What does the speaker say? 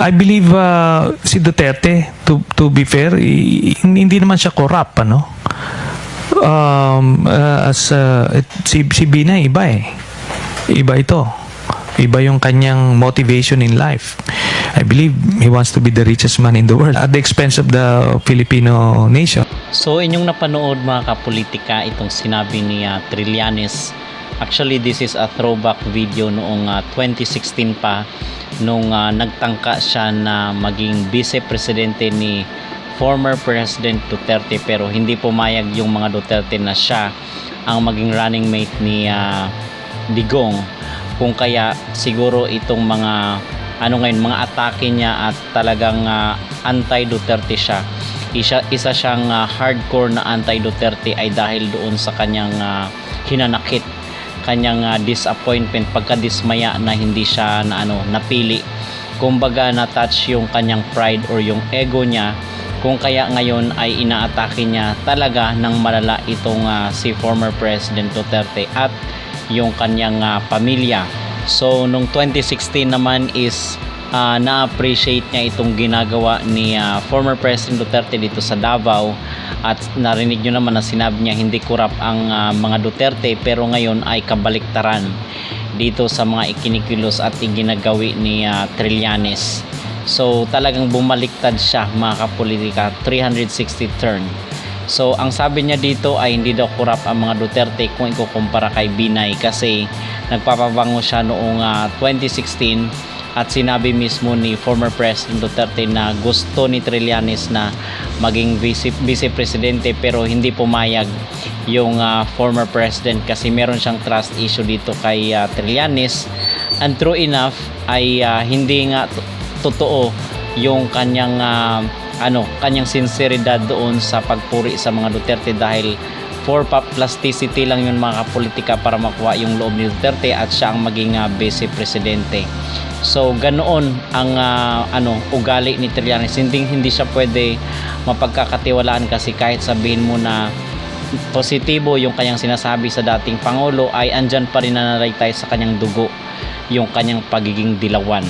I believe uh, si Duterte, to, to be fair, hindi naman siya corrupt, ano? Um, uh, as uh, it- si, si Bina, iba eh. Iba ito. Iba yung kanyang motivation in life. I believe he wants to be the richest man in the world at the expense of the Filipino nation. So inyong napanood mga kapolitika itong sinabi ni ah, Trillanes. Actually this is a throwback video noong ah, 2016 pa nung ah, nagtangka siya na maging vice presidente ni former President Duterte pero hindi pumayag yung mga Duterte na siya ang maging running mate ni ah, Digong. Kung kaya siguro itong mga ano ngayon mga atake niya at talagang ah, anti-Duterte siya. Isa, isa siyang ah, hardcore na anti-Duterte ay dahil doon sa kanyang ah, hinanakit kanyang ah, disappointment pagkadismaya na hindi siya na ano napili kumbaga na touch yung kanyang pride or yung ego niya kung kaya ngayon ay inaatake niya talaga ng malala itong ah, si former President Duterte at yung kanyang ah, pamilya. So nung 2016 naman is ah, na-appreciate niya itong ginagawa ni ah, former President Duterte dito sa Davao at narinig nyo naman na sinabi niya hindi kurap ang ah, mga Duterte pero ngayon ay kabaliktaran dito sa mga ikinikilos at iginagawi ni ah, Trillanes. So talagang bumaliktad siya mga kapolitika 360 turn. So ang sabi niya dito ay hindi daw kurap ang mga Duterte kung ikukumpara kay Binay kasi nagpapabango siya noong ah, 2016 at sinabi mismo ni former President Duterte na gusto ni Trillanes na maging vice, vice presidente pero hindi pumayag yung ah, former president kasi meron siyang trust issue dito kay ah, Trillanes. And true enough ay ah, hindi nga to- totoo yung kanyang ah, ano kanyang sinseridad doon sa pagpuri sa mga Duterte dahil for pa- plasticity lang yun mga kapolitika para makuha yung loob ni Duterte at siya ang maging ah, vice presidente. So ganoon ang ah, ano ugali ni Trillanes. Hindi hindi siya pwede mapagkakatiwalaan kasi kahit sabihin mo na positibo yung kanyang sinasabi sa dating pangulo ay andyan pa rin nananaytay sa kanyang dugo yung kanyang pagiging dilawan